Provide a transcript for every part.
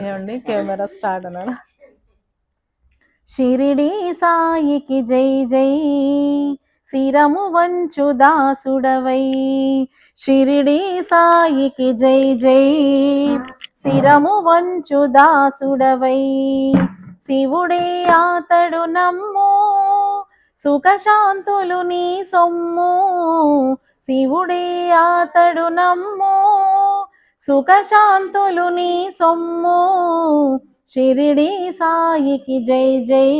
ఏమండి? Camera start అన్నాడు షిరిడి సాయికి జై జై శిరము వంచు దాసుడవై. షిరిడి సాయికి జై జై శిరము వంచు దాసుడవై. శివుడే అతడు నమ్ము సుఖశాంతులు నీ సొమ్ము. శివుడే అతడు నమ్ము సుఖశాంతులు నీ సొమ్ము. షిరిడి సాయికి జై జై.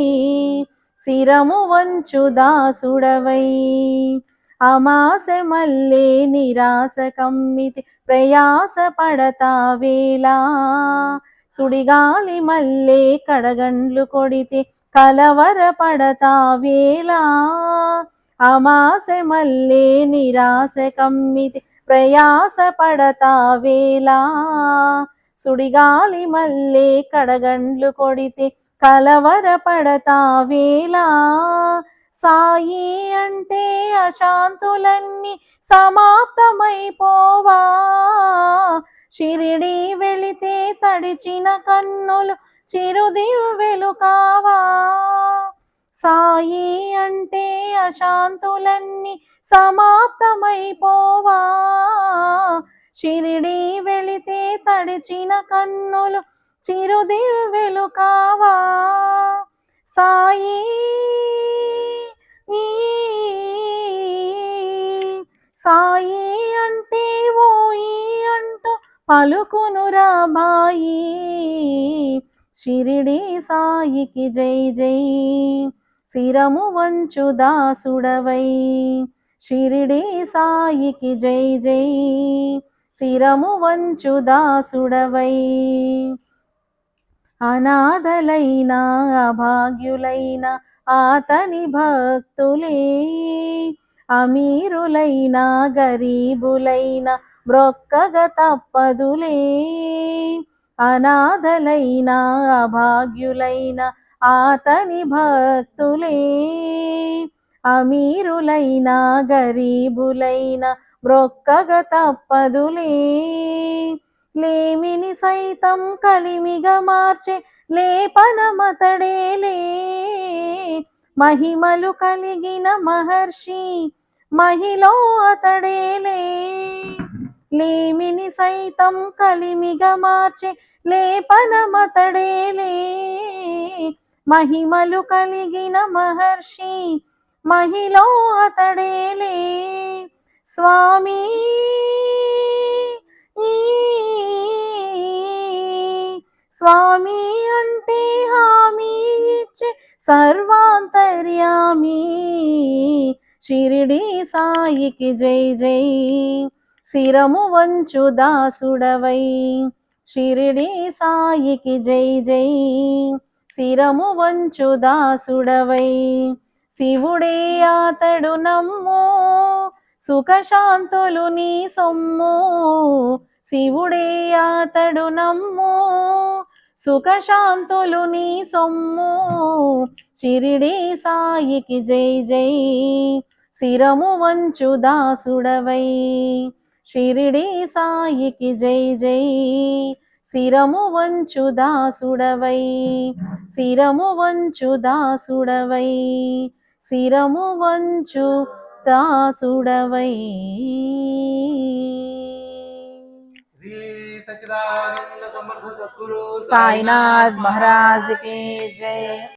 శిరము వంచు దాసుడవై. అమాస మల్లే నిరాశ కమ్మితి ప్రయాస పడతా వేలా సుడిగాలి మల్లే కడగండ్లు కొడితే కలవర పడతా వేలా అమాస మల్లే నిరాశ కమ్మితి ప్రయాస పడతా వేలా సుడిగాలి మల్లే కడగండ్లు కొడితే కలవర పడతా వేలా సాయి అంటే అశాంతులన్నీ సమాప్తమైపోవా. షిరిడి వెళితే తడిచిన కన్నులు చిరుదివ్వెలు కావా. సాయి అంటే అశాంతులన్నీ సమాప్తమైపోవా. షిరిడి వెళితే తడిచిన కన్నులు చిరుదివ్వెలు కావా. సాయి సాయి అంటే ఓయి అంటూ పలుకునురా బాయి. షిరిడి సాయికి జై జై. శిరము వంచు దాసుడవై. షిరిడి సాయికి జై జై. శిరము వంచు దాసుడవై. అనాథలైన అభాగ్యులైన ఆతని భక్తులే. అమీరులైన గరీబులైన బ్రొక్కగ తప్పదులే. అనాథలైన అభాగ్యులైన ఆతని భక్తులే అమీరులైన గరీబులైన బ్రొక్కగ తప్పదులే. లేమిని సైతం కలిమిగా మార్చే లేపనమతడేలే. మహిమలు కలిగిన మహర్షి మహిలో అతడేలే. లేమిని సైతం కలిమిగా మార్చే లేపనమతడేలే. మహిమలు కలిగిన మహర్షి మహిలో అతడేలే. స్వామి స్వామి అంటే హామీ ఇచ్చే సర్వాంతర్యామి. షిరిడి సాయికి జై జై. శిరము వంచు దాసుడవై. షిరిడి సాయికి జై జై. శిరము వంచు దాసుడవై. శివుడే అతడు నమ్ము సుఖశాంతులు నీ సొమ్ము. శివుడే అతడు నమ్ము సుఖశాంతులు నీ సొమ్ము. చిరిడి సాయికి జై జై శిరము వంచు దాసుడవై. షిరిడి సాయికి జై జై శిరము వంచు దాసుడవై శిరము వంచు దాసుడవై శిరము వంచు దాసుడవై. శ్రీ సచిదానంద సమర్థ సద్గురు సాయినాథ్ మహారాజ్కి జై.